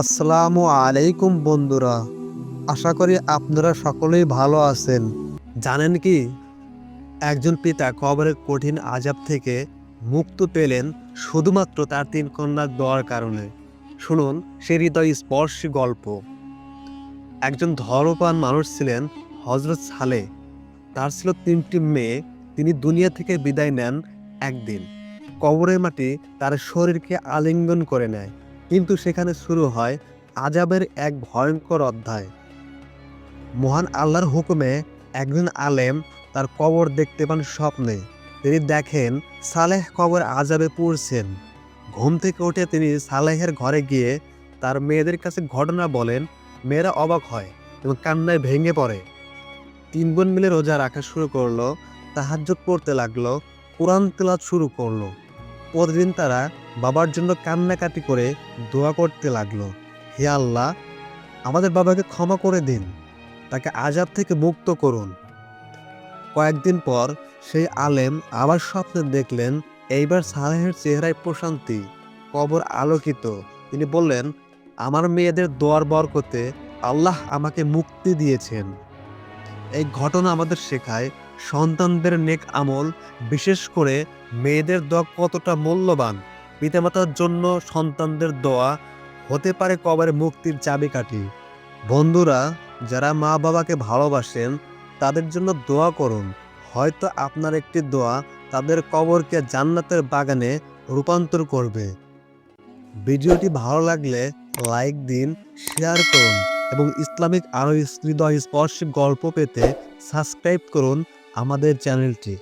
আসসালামু আলাইকুম বন্ধুরা, আশা করি আপনারা সকলেই ভালো আছেন। জানেন কি, একজন পিতা কবরের কঠিন আজাব থেকে মুক্ত পেলেন শুধুমাত্র তার তিন কন্যার দোয়ার কারণে। শুনুন, সে হৃদয় স্পর্শী গল্প। একজন ধর্মপান মানুষ ছিলেন হজরত সালে। তার ছিল তিনটি মেয়ে, তিনি দুনিয়া থেকে বিদায় নেন একদিন। কবরের মাটি তার শরীরকে আলিঙ্গন করে নেয়। কিন্তু সেখানে শুরু হয় আজাবের এক ভয়ঙ্কর অধ্যায়। মহান আল্লাহর হুকুমে একজন আলেম তার কবর দেখতে পান স্বপ্নে। তিনি দেখেন সালেহ কবর আজাবে পড়ছেন। ঘুম থেকে উঠে তিনি সালেহের ঘরে গিয়ে তার মেয়েদের কাছে ঘটনা বলেন, মেয়েরা অবাক হয় এবং কান্নায় ভেঙে পড়ে। তিন বোন মিলে রোজা রাখা শুরু করল, তাহাজ্জুদ পড়তে লাগল, কোরআন তেলাত শুরু করল। প্রতিদিন তারা বাবার জন্য কান্নাকাটি করে দোয়া করতে লাগল। হে আল্লাহ, আমাদের বাবাকে ক্ষমা করে দিন। তাকে আজাব থেকে মুক্ত করুন। কয়েকদিন পর সেই আলেম আবার স্বপ্নে দেখলেন, এইবার সালেহের চেহারায় প্রশান্তি, কবর আলোকিত। তিনি বললেন, আমার মেয়েদের দোয়ার বরকতে আল্লাহ আমাকে মুক্তি দিয়েছেন। এই ঘটনা আমাদের শেখায় সন্তানদের নেক আমল, বিশেষ করে মেয়েদের দোয়া কতটা মূল্যবান। পিতামাতার জন্য সন্তানদের দোয়া হতে পারে কবরে মুক্তির চাবিকাঠি। বন্ধুরা, যারা মা বাবাকে ভালোবাসেন, তাদের জন্য দোয়া করুন। হয়তো আপনার একটি দোয়া তাদের কবরকে জান্নাতের বাগানে রূপান্তর করবে। ভিডিওটি ভালো লাগলে লাইক দিন, শেয়ার করুন এবং ইসলামিক আরও হৃদয় স্পর্শী গল্প পেতে সাবস্ক্রাইব করুন। আমাদের চ্যানেলটি